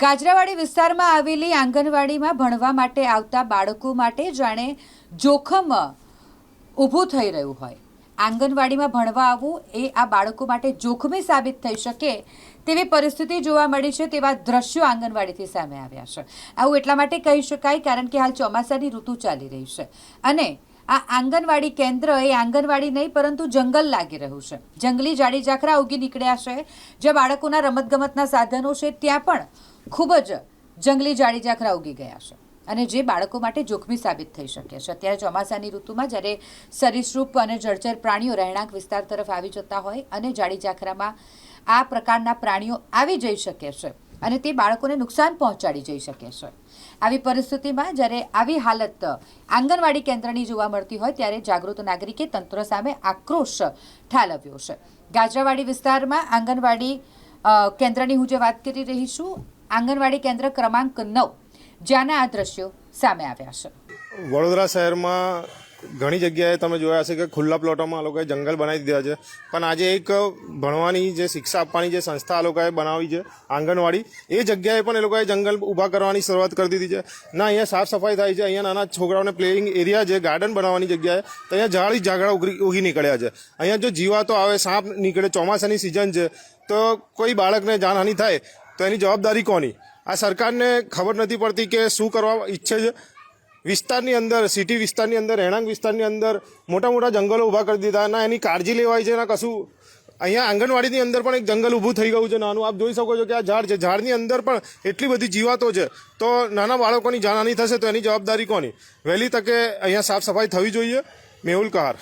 ગાજરાવાડી વિસ્તારમાં આવેલી આંગણવાડીમાં ભણવા માટે આવતા બાળકો માટે જાણે જોખમ ઊભું થઈ રહ્યું હોય. આંગણવાડીમાં ભણવા આવવું એ આ બાળકો માટે જોખમી સાબિત થઈ શકે તેવી પરિસ્થિતિ જોવા મળી છે તેવા દ્રશ્યો આંગણવાડીથી સામે આવ્યા છે. આવું એટલા માટે કહી શકાય કારણ કે હાલ ચોમાસાની ઋતુ ચાલી રહી છે. અને આ આંગણવાડી કેન્દ્ર એ આંગણવાડી નહીં, પરંતુ જંગલ લાગી રહ્યું છે. જંગલી જાડી ઝાખરા ઉગી નીકળ્યા છે. જ્યાં બાળકોના રમતગમતના સાધનો છે, ત્યાં પણ ખૂબ જ જંગલી જાડી ઝાખરા ઉગી ગયા છે. અને જે બાળકો માટે જોખમી સાબિત થઈ શકે છે. અત્યારે ચોમાસાની ઋતુમાં જ્યારે સરીસૃપ અને જળચર પ્રાણીઓ રહેણાંક વિસ્તાર તરફ આવી જતા હોય અને જાડી ઝાખરામાં આ પ્રકારના પ્રાણીઓ આવી જઈ શકે છે અને તે બાળકોને નુકસાન પહોંચાડી જઈ શકે છે. આવી પરિસ્થિતિમાં જ્યારે આવી હાલત આંગણવાડી કેન્દ્રની જોવા મળતી હોય ત્યારે જાગૃત નાગરિકે તંત્ર સામે આક્રોશ ઠાલવ્યો છે. ગાજરાવાડી વિસ્તારમાં આંગણવાડી કેન્દ્રની હું જે વાત કરી રહી છું, આંગણવાડી કેન્દ્ર ક્રમાંક નવ. જ્યાંના આ દ્રશ્યો સામે આવ્યા છે. વડોદરા શહેરમાં ઘણી જગ્યાએ તમે જોયા હશે કે ખુલ્લા પ્લોટોમાં આ લોકોએ જંગલ બનાવી દીધા છે. પણ આજે એક ભણવાની જે શિક્ષા આપવાની જે સંસ્થા આ લોકોએ બનાવી છે, આંગણવાડી, એ જગ્યાએ પણ એ લોકોએ જંગલ ઊભા કરવાની શરૂઆત કરી દીધી છે. ના, અહીંયા સાફ સફાઈ થાય છે, અહીંયા નાના છોકરાઓને પ્લેઇંગ એરિયા છે ગાર્ડન બનાવવાની જગ્યાએ, તો અહીંયા ઝાડી ઝાગડા ઉગી ઉગી નીકળ્યા છે. અહીંયા જો જીવાતો આવે, સાપ નીકળે, ચોમાસાની સિઝન છે, તો કોઈ બાળકને જાનહાનિ થાય, તો એની જવાબદારી કોની? આ સરકારને ખબર નથી પડતી કે શું કરવા ઈચ્છે છે. વિસ્તારની અંદર સિટી વિસ્તારની અંદર રહેણાંક વિસ્તારની અંદર મોટા મોટા જંગલો ઊભા કરી દીધા ના એની કાળજી લેવાય છે ના કશું. અહીંયા આંગણવાડીની અંદર પણ એક જંગલ ઊભું થઈ ગયું છે નાનું. આપ જોઈ શકો છો કે આ ઝાડ છે. ઝાડની અંદર પણ એટલી બધી જીવાતો છે. તો નાના બાળકોની જાનહાની થશે તો એની જવાબદારી કોની? વહેલી તકે અહીંયા સાફ સફાઈ થવી જોઈએ. મેહુલ કહાર.